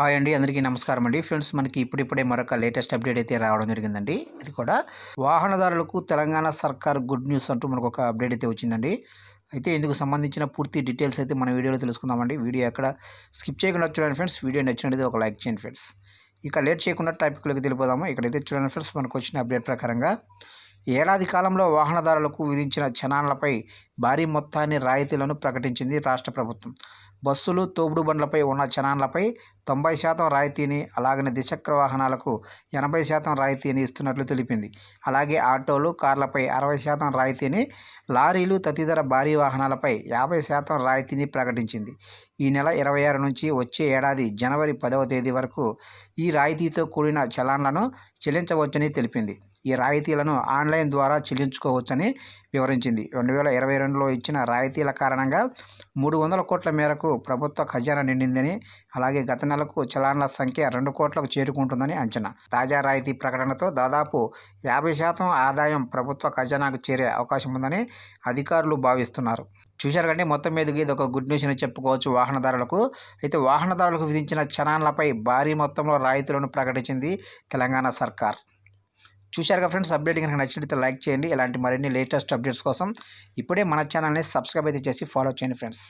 Hi అండి అందరికీ నమస్కారం అండి. ఫ్రెండ్స్ మనకి ఇప్పుడిప్పుడే మరొక లేటెస్ట్ అప్డేట్ అయితే రావడం జరిగిందండి. ఇది కూడా వాహనదారులకు తెలంగాణ సర్కార్ గుడ్ న్యూస్ అంటూ మనకు ఒక అప్డేట్ అయితే వచ్చిందండి. అయితే ఇందుకు సంబంధించిన పూర్తి డీటెయిల్స్ అయితే మన వీడియోలో తెలుసుకుందామండి. వీడియో ఎక్కడ స్కిప్ చేయకుండా చూడండి ఫ్రెండ్స్. వీడియో నచ్చినట్టు ఒక లైక్ చేయండి ఫ్రెండ్స్. ఇక లేట్ చేయకుండా టాపిక్లోకి తెలిపోదాము ఇక్కడైతే చూడండి ఫ్రెండ్స్ మనకు వచ్చిన అప్డేట్ ప్రకారంగా ఏడాది కాలంలో వాహనదారులకు విధించిన చనాలపై భారీ మొత్తాన్ని రాయితీలను ప్రకటించింది రాష్ట్ర ప్రభుత్వం. బస్సులు తోపుడు బండ్లపై ఉన్న చలాన్లపై తొంభై శాతం రాయితీని అలాగనే ద్విచక్ర వాహనాలకు ఎనభై శాతం రాయితీని ఇస్తున్నట్లు తెలిపింది. అలాగే ఆటోలు కార్లపై అరవై శాతం రాయితీని లారీలు తదితర భారీ వాహనాలపై యాభై శాతం రాయితీని ప్రకటించింది. ఈ నెల ఇరవై ఆరు నుంచి వచ్చే ఏడాది జనవరి పదవ తేదీ వరకు ఈ రాయితీతో కూడిన చలాన్లను చెల్లించవచ్చని తెలిపింది. ఈ రాయితీలను ఆన్లైన్ ద్వారా చెల్లించుకోవచ్చని వివరించింది. రెండు వేల ఇరవై రెండులో ఇచ్చిన రాయితీల కారణంగా మూడు వందల కోట్ల మేరకు ప్రభుత్వ ఖజానా నిండిందని అలాగే గత నెల వాహనాలకు చలాన్ల సంఖ్య రెండు కోట్లకు చేరుకుంటుందని అంచనా. తాజా రాయితీ ప్రకటనతో దాదాపు యాభై శాతం ఆదాయం ప్రభుత్వ ఖజానాకు చేరే అవకాశం ఉందని అధికారులు భావిస్తున్నారు. చూశారు కంటే మొత్తం మీదకి ఇది ఒక గుడ్ న్యూస్ అని చెప్పుకోవచ్చు వాహనదారులకు. అయితే వాహనదారులకు విధించిన చలాన్లపై భారీ మొత్తంలో రాయితీలను ప్రకటించింది తెలంగాణ సర్కార్. చూశారుగా ఫ్రెండ్స్ అప్డేట్ కనుక నచ్చినట్లయితే లైక్ చేయండి. ఇలాంటి మరిన్ని లేటెస్ట్ అప్డేట్స్ కోసం ఇప్పుడే మన ఛానల్ని సబ్స్క్రైబ్ అయితే చేసి ఫాలో చేయండి ఫ్రెండ్స్.